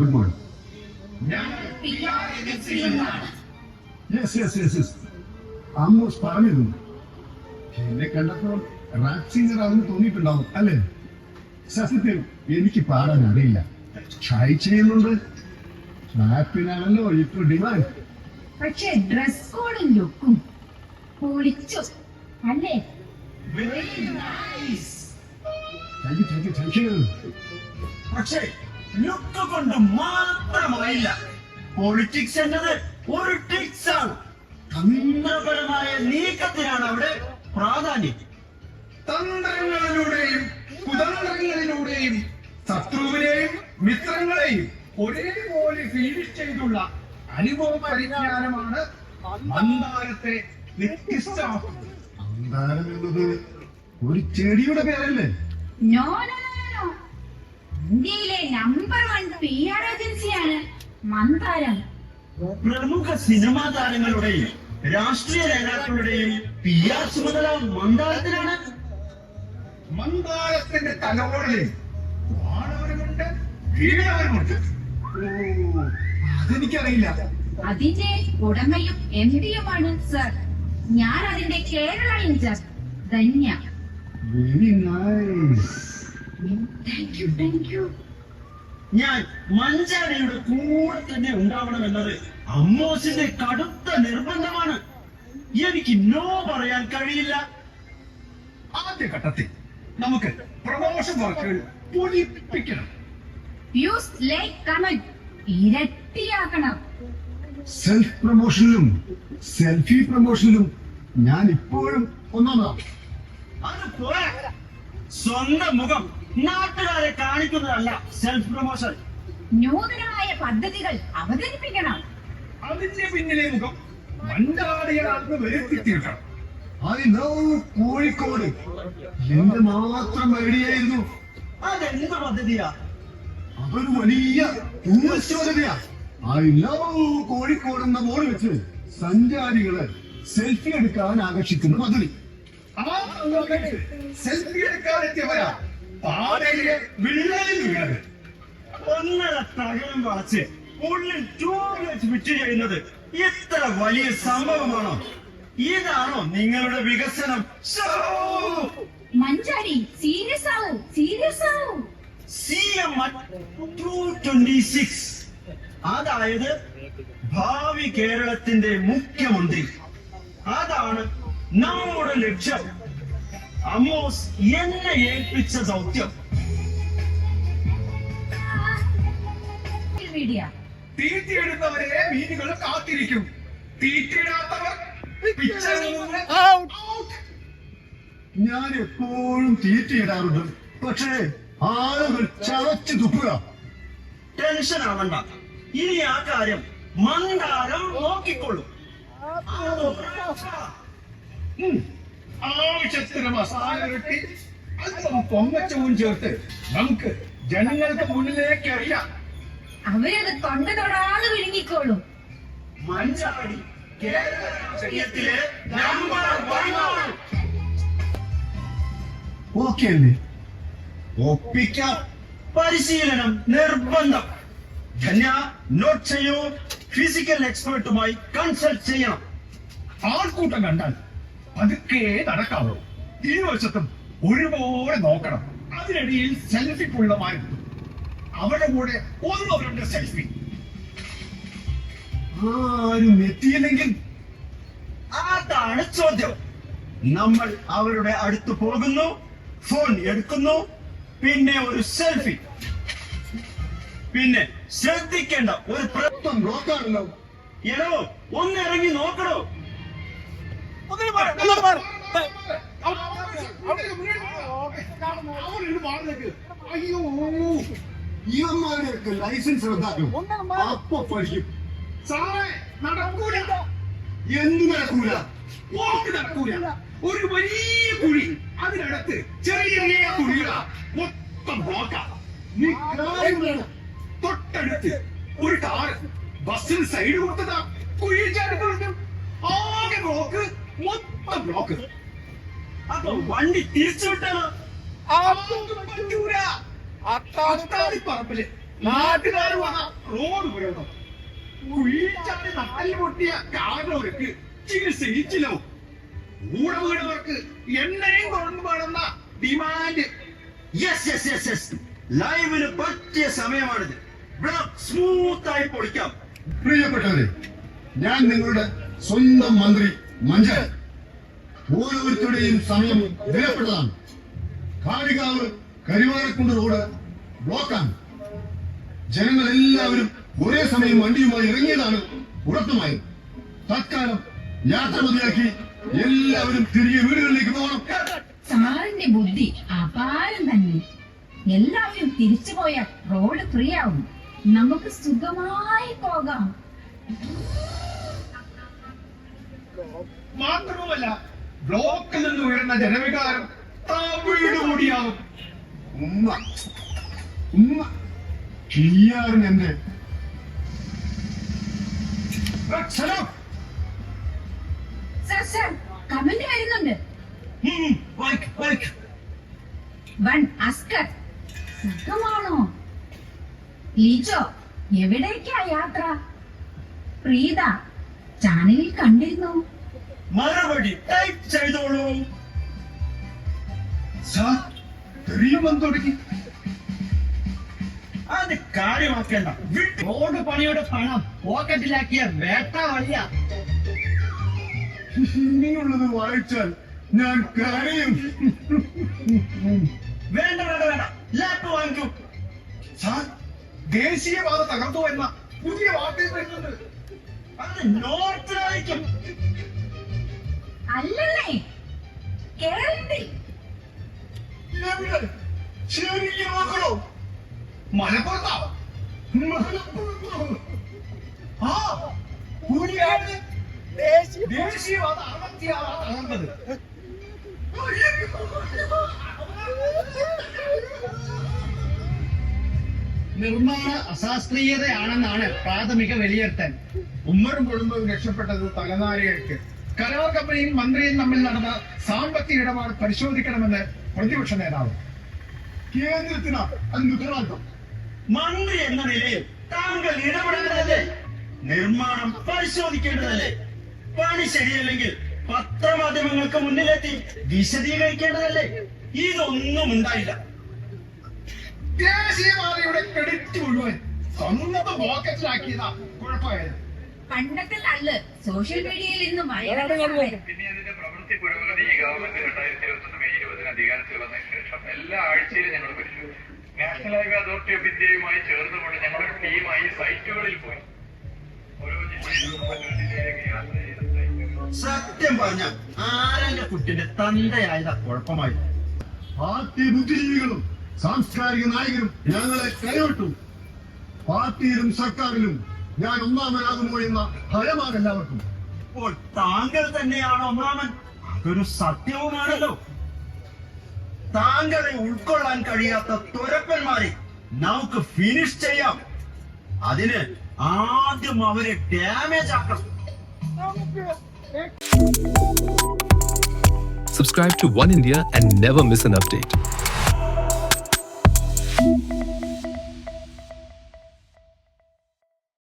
Good morning. Yes yes yes yes Amos പറഞ്ഞിരുന്നു. എന്നെ കണ്ടപ്പോൾ റാപ്പ് സിംഗർ ആണെന്ന് തോന്നിയിട്ടുണ്ടാവും അല്ലേ? സത്യത്തിൽ എനിക്ക് പാടാൻ അറിയില്ല. ട്രൈ ചെയ്യുന്നുണ്ട്. റാപ്പിനാണല്ലോ ഇപ്പൊ ഡിമാൻഡ് പക്ഷേ ഡ്രസ് കോഡും ലുക്കും പൊളിച്ചു അല്ലേ? Thank you thank you thank you പക്ഷേ ലുക്ക് കൊണ്ട് മാത്രമായില്ല പൊളിറ്റിക്സ് എന്നത് ഒരു ടിക്സ് ആണ്. തന്ത്രപരമായ നീക്കത്തിനാണ് അവിടെ പ്രാധാന്യം. തന്ത്രങ്ങളിലൂടെയും കുതന്ത്രങ്ങളിലൂടെയും ശത്രുവിനെയും മിത്രങ്ങളെയും ഒരേപോലെ ഫീഡ് ചെയ്തുള്ള അനുഭവ പരിജ്ഞാനമാണ് മന്ദാരത്തെ വ്യത്യസ്തമാക്കുന്നത്. അന്താരം എന്നത് ഒരു ചെടിയുടെ പേരല്ലേ? നോ നോ നോ നോ ഇന്ത്യയിലെ നമ്പർ വൺ പി ആർ ഏജൻസിയാണ് മന്ദാരം. പ്രമുഖ സിനിമാ താരങ്ങളുടെയും രാഷ്ട്രീയ നേതാക്കളുടെയും പി ആർ ചുമതല മന്ദാരത്തിലാണ് മന്ദാരത്തിന്റെ തലമുറകളിൽ വാണവരുമുണ്ട്. വീണവരുമുണ്ട് അതെനിക്കറിയില്ല. അതിന്റെ ഉടമയും എം ഡിയുമാണ് സർ ഞാൻ അതിന്റെ Kerala in-charge Dhanya. Very nice ഞാൻ മഞ്ചാടിയുടെ കൂടെ തന്നെ ഉണ്ടാവണം എന്നത് അമ്മോസിന്റെ കടുത്ത നിർബന്ധമാണ്. എനിക്ക് നോ പറയാൻ കഴിയില്ല. ആദ്യ ഘട്ടത്തിൽ നമുക്ക് പ്രമോഷൻ വർക്കുകൾ പൊലിപ്പിക്കണം വ്യൂസ് ലൈക്ക് കമന്റ് ഇരട്ടിയാക്കണം. സെൽഫ് പ്രൊമോഷനിലും സെൽഫി പ്രൊമോഷനിലും ഞാൻ ഇപ്പോഴും ഒന്നാമതാണ് അത് പോരാ. സ്വന്തം മുഖം നാട്ടുകാരെ കാണിക്കുന്നതല്ല സെൽഫ് പ്രൊമോഷൻ നൂതനമായ പദ്ധതികൾ അവതരിപ്പിക്കണം. അതിന്റെ പിന്നിലെ മുഖം മണ്ടാടികളാണെന്ന് വരുത്തി തീർക്കണം ഐ നോ കോഴിക്കോട്. എന്റെ മാത്രം ഐഡിയ ആയിരുന്നു അതെന്ത് പദ്ധതിയാ? അതൊരു വലിയ ടൂറിസ്റ്റ് പദ്ധതിയാ. ഐ ലവ് കോഴിക്കോട് എന്ന ബോർഡ് വെച്ച് സഞ്ചാരികളെ സെൽഫി എടുക്കാൻ ആകർഷിക്കുന്ന പദ്ധതി. ആ എടുക്കാൻ സെൽഫി എടുക്കാനെത്തിയവരാ പാതയിലെ വിള്ളലിൽ വീണത് ഒന്നര തകരം വളച്ച് ഉള്ളിൽ ട്യൂബ്ലൈറ്റ് ഫിറ്റ് ചെയ്യുന്നത് ഇത്ര വലിയ സംഭവമാണോ? ഇതാണോ നിങ്ങളുടെ വികസനം? മഞ്ചാടി സീരിയസ് ആവൂ സീരിയസ് ആവൂ. C M two twenty six. അതായത് ഭാവി കേരളത്തിന്റെ മുഖ്യമന്ത്രി. അതാണ് നമ്മുടെ ലക്ഷ്യം. അമ്മോസ് എന്നെ ഏൽപ്പിച്ച ദൗത്യം. മീഡിയ. തീറ്റിയെടുത്തവരെ മീനുകൾ കാത്തിരിക്കും. തീറ്റിയിടാത്തവർ. ഞാൻ എപ്പോഴും തീറ്റയിടാറുണ്ട്. പക്ഷേ ആളുകൾ ചവച്ചു തുപ്പുക. ടെൻഷൻ ആവണ്ട. ഇനി ആ കാര്യം മന്ദാരം നോക്കിക്കൊള്ളും. ആവശ്യത്തിന് മസാല ഇരട്ടി. അല്പം പൊങ്ങച്ചവും ചേർത്ത് നമുക്ക് ജനങ്ങൾക്ക് മുന്നിലേക്ക് അറിയാം അവരത് തൊണ്ട തൊടാതെ വിഴുങ്ങിക്കോളും. മഞ്ചാടി കേരള രാഷ്ട്രീയത്തിലെ നമ്പർ വണ്ണാണ് ഓക്കെ അല്ലേ? ഒപ്പിക്കാം. പരിശീലനം നിർബന്ധം. ധന്യ നോട്ട് ചെയ്യൂ. ഫിസിക്കൽ എക്സ്പേർട്ടുമായി കൺസൾട്ട് ചെയ്യണം. ആൾക്കൂട്ടം കണ്ടാൽ പതുക്കെ നടക്കാവൂ. ഇരുവശത്തും ഒരുപോലെ നോക്കണം. അതിനിടയിൽ സെൽഫി പുള്ളമായി അവരുടെ കൂടെ ഒന്നവരുടെ സെൽഫി ആരും എത്തിയില്ലെങ്കിൽ അതാണ് ചോദ്യം. നമ്മൾ അവരുടെ അടുത്ത് പോകുന്നു ഫോൺ എടുക്കുന്നു പിന്നെ ഒരു സെൽഫി പിന്നെ ശ്രദ്ധിക്കേണ്ട ഒരു പ്രത്യം നോക്കാറുണ്ടോ എടോ ഒന്ന് ഇറങ്ങി നോക്കണോ? അയ്യോ ലൈസൻസ് അപ്പൊ പഠിക്കും സാറേ എന്ത് നടക്കൂല നടക്കൂല ഒരു വലിയ കുഴി അതിനടുത്ത് ചെറിയ ചെറിയ കുഴികളാ മൊത്തം നീ തൊട്ടടുത്ത് ഒരു കാറ് ബസ്സിന് സൈഡ് കൊടുത്തതാ കുഴി ബ്ലോക്ക് അപ്പൊ വണ്ടി തിരിച്ചു വിട്ടാണ് അത്താണിപ്പറമ്പിൽ നാട്ടുകാർ റോഡ് വീഴണം കുഴിച്ചാടി പൊട്ടിയ കാരണവർക്ക് ചികിത്സയിച്ചില്ലോ കൂടെ വീണവർക്ക് എണ്ണയും തുറന്നു വേണമെന്ന demand yes yes yes yes ലൈവിന് പറ്റിയ സമയമാണിത്. ബ്ലോക്ക് സ്മൂത്ത് ആയി പൊളിക്കാം. പ്രിയപ്പെട്ടവരെ ഞാൻ നിങ്ങളുടെ സ്വന്തം മന്ത്രി മഞ്ചൽ ഓരോരുത്തരുടെയും സമയം വിലപ്പെട്ടതാണ്. കാടികാവ് കരിവാരക്കുണ്ട് റോഡ് ബ്ലോക്കാണ്. ജനങ്ങൾ എല്ലാവരും ഒരേ സമയം വണ്ടിയുമായി ഇറങ്ങിയതാണ് ഉറപ്പുമായത് തത്കാലം യാത്ര മതിയാക്കി എല്ലാവരും തിരികെ വീടുകളിലേക്ക് പോകണം. സാറിന്റെ ബുദ്ധി അപാരം തന്നെ. എല്ലാവരും തിരിച്ചു പോയാൽ റോഡ് ഫ്രീ ആവും. നമുക്ക് സുഖമായി പോകാം. മാത്രവുമല്ല ബ്ലോക്കിൽ നിന്ന് ഉയർന്ന ജനവികാരം തമിഴ് കൂടിയാവും. ഉമ്മ ഉമ്മ ചെയ്യാറിന് എന്റെ കമന്റ് വരുന്നുണ്ട്. വൺ അസ്കർ. സുഖമാണോ? ലിജോ എവിടേക്കാ യാത്ര? പ്രീത ചാനലിൽ കണ്ടിരുന്നു? മറുപടി ടൈപ്പ് ചെയ്തോളൂ. സാർ തുടങ്ങി. അത് കാര്യമാക്കേണ്ട. റോഡ് പണിയുടെ പണം പോക്കറ്റിലാക്കിയ വേട്ട വഴിയ. ഇനിയുള്ളത് വായിച്ചാൽ ഞാൻ കരയും. വേണ്ട വേണ്ട വേണ്ട. ലാപ്പ് വാങ്ങിച്ചു സാർ ദേശീയപാത തകർത്തു എന്ന പുതിയ വാർത്തയും വരുന്നുണ്ട്. അത് നോർത്തിലായിരിക്കും. അല്ലല്ലേ? കേരളത്തിൽ മലപ്പുറത്താ മലപ്പുറത്തോ? ആ കൂടിയാണ് നിർമ്മാണ അശാസ്ത്രീയതയാണെന്നാണ് പ്രാഥമിക വിലയിരുത്തൽ. ഉമ്മറും കുടുംബവും രക്ഷപ്പെട്ടത് തലനാരികൾക്ക് കരാർ കമ്പനിയും മന്ത്രിയും തമ്മിൽ നടന്ന സാമ്പത്തിക ഇടപാട് പരിശോധിക്കണമെന്ന് പ്രതിപക്ഷ നേതാവ്. കേന്ദ്രത്തിന് അതിന് ഉത്തരവാദിത്വം മന്ത്രി എന്ന നിലയിൽ താങ്കൾ ഇടപെടേണ്ടതല്ലേ? നിർമ്മാണം പരിശോധിക്കേണ്ടതല്ലേ? പണി ശരിയല്ലെങ്കിൽ പത്രമാധ്യമങ്ങൾക്ക് മുന്നിലെത്തി വിശദീകരിക്കേണ്ടതല്ലേ? ഇതൊന്നും ഉണ്ടായില്ല. ദേശീയപാതയുടെ ക്രെഡിറ്റ് മുഴുവൻ സ്വന്തം പോക്കറ്റിലാക്കിയതാ കുഴപ്പമായത്. പണ്ടത്തെ തള്ള്. സോഷ്യൽ മീഡിയയിൽ ഇന്ന് വൈറലാണ് പിന്നെ അതിന്റെ പ്രവൃത്തി പുരോഗതി ഈ ഗവൺമെന്റ് രണ്ടായിരത്തി ഇരുപത്തൊന്ന് മെയ് ഇരുപതിന് അധികാരത്തിൽ വന്നതിന് ശേഷം എല്ലാ ആഴ്ചയിലും ഞങ്ങൾ നാഷണൽ ഹൈവേ അതോറിറ്റി ഓഫ് ഇന്ത്യയുമായി ചേർന്നുകൊണ്ട് ഞങ്ങളൊരു ടീമായി സൈറ്റുകളിൽ പോയി. ഓരോ ജില്ലയിലും മറ്റൊരു ജില്ലയിലേക്ക് യാത്ര ചെയ്ത സത്യം പറഞ്ഞ ആരന്റെ കുട്ടിന്റെ തന്തയായതാ കുഴപ്പമായി. പാർട്ടി ബുദ്ധിജീവികളും സാംസ്കാരിക നായകരും ഞങ്ങളെ കൈവിട്ടു. പാർട്ടിയിലും സർക്കാരിലും ഞാൻ ഒന്നാമനാകുമോ എന്ന ഭയമാണ് എല്ലാവർക്കും. അപ്പോൾ താങ്കൾ തന്നെയാണ് ഒന്നാമൻ. അതൊരു സത്യവുമാണല്ലോ. താങ്കളെ ഉൾക്കൊള്ളാൻ കഴിയാത്ത തുരപ്പന്മാരെ നമുക്ക് ഫിനിഷ് ചെയ്യാം. അതിന് ആദ്യം അവരെ ഡാമേജ് ആക്കണം. Subscribe to One India and never miss an update.